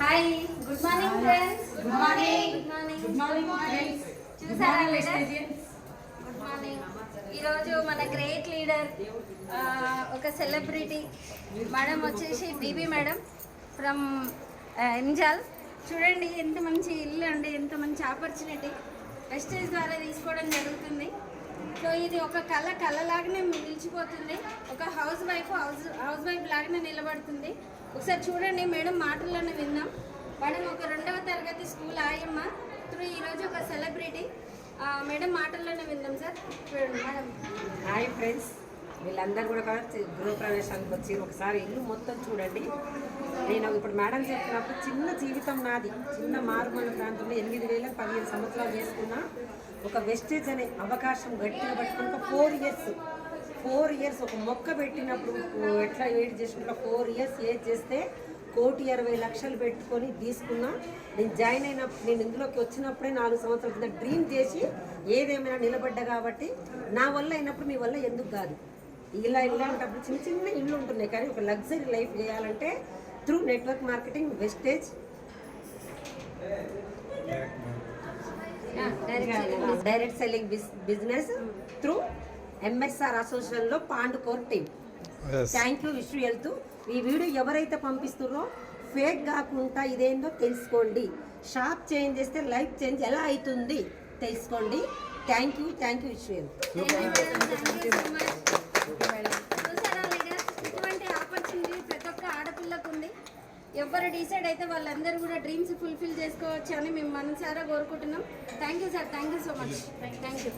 Hi good morning friends. Good morning good morning friends చూసారా leader good morning ఈరోజు మన great leader ఒక celebrity madam వచ్చేసి BB madam from ఎంజాల్ చూడండి ఎంత మంచి ఇల్లు అండి ఎంత మంచి ఆపర్చునిటీ వెస్టేజ్ ద్వారా తీసుకోవడం జరుగుతుంది. సో ఇది ఒక కళ కళలాగానే నిలిచిపోతుంది ఒక housewife house housewife లాగానే నిలబడుతుంది. ఒకసారి చూడండి మేడం మాటల్లోనే విన్నాం. మేడం ఒక రెండవ తరగతి స్కూల్ ఆయమ్మ. త్రూ ఈరోజు ఒక సెలబ్రిటీ. మేడం మాటల్లోనే విందాం సార్. చూడండి మేడం. Hi friends. వీళ్ళందరూ కూడా గృహప్రవేశానికి వచ్చి ఒకసారి ఇల్లు మొత్తం చూడండి. నేను ఇప్పుడు మేడం చెప్పినప్పుడు చిన్న జీవితం నాది. చిన్న మారుమూల ప్రాంతంలో ఎనిమిది వేల పదిహేను సంవత్సరాలు చేసుకున్నా. ఒక వెస్టేజ్ అనే అవకాశం గట్టిగా పట్టుకుని ఒక ఫోర్ ఇయర్స్ ఫోర్ ఇయర్స్ ఒక మొక్క పెట్టినప్పుడు ఎట్లా ఏడ్ చేసుకుంటా? ఫోర్ ఇయర్స్ ఏజ్ చేస్తే కోటి ఇరవై లక్షలు పెట్టుకొని తీసుకున్నా. నేను జాయిన్ అయినప్పుడు నేను ఇందులోకి వచ్చినప్పుడే నాలుగు సంవత్సరాల కింద డ్రీమ్ చేసి ఏదేమైనా నిలబడ్డా కాబట్టి నా వల్ల అయినప్పుడు మీ వల్ల ఎందుకు కాదు. ఇలా ఇలాంటప్పుడు చిన్న చిన్న ఇల్లు ఉంటున్నాయి. కానీ ఒక లగ్జరీ లైఫ్ చేయాలంటే through network marketing wastage direct selling business through MSR అసోసియేషన్లో పాండుకోర్ టీమ్ థ్యాంక్ యూ విష్ వెళ్తూ ఈ వీడియో ఎవరైతే పంపిస్తున్నారో ఫేక్ కాకుండా ఇదేందో తెలుసుకోండి. షాప్ చేంజ్ చేస్తే లైఫ్ చేంజ్ ఎలా అవుతుంది తెలుసుకోండి. Thank you thank you wish చూసారా ఎవరు డిసైడ్ అయితే వాళ్ళందరూ కూడా డ్రీమ్స్ ఫుల్ఫిల్ చేసుకోవచ్చు అని మేము మనసారా కోరుకుంటున్నాం. Thank you sir thank you so much thank you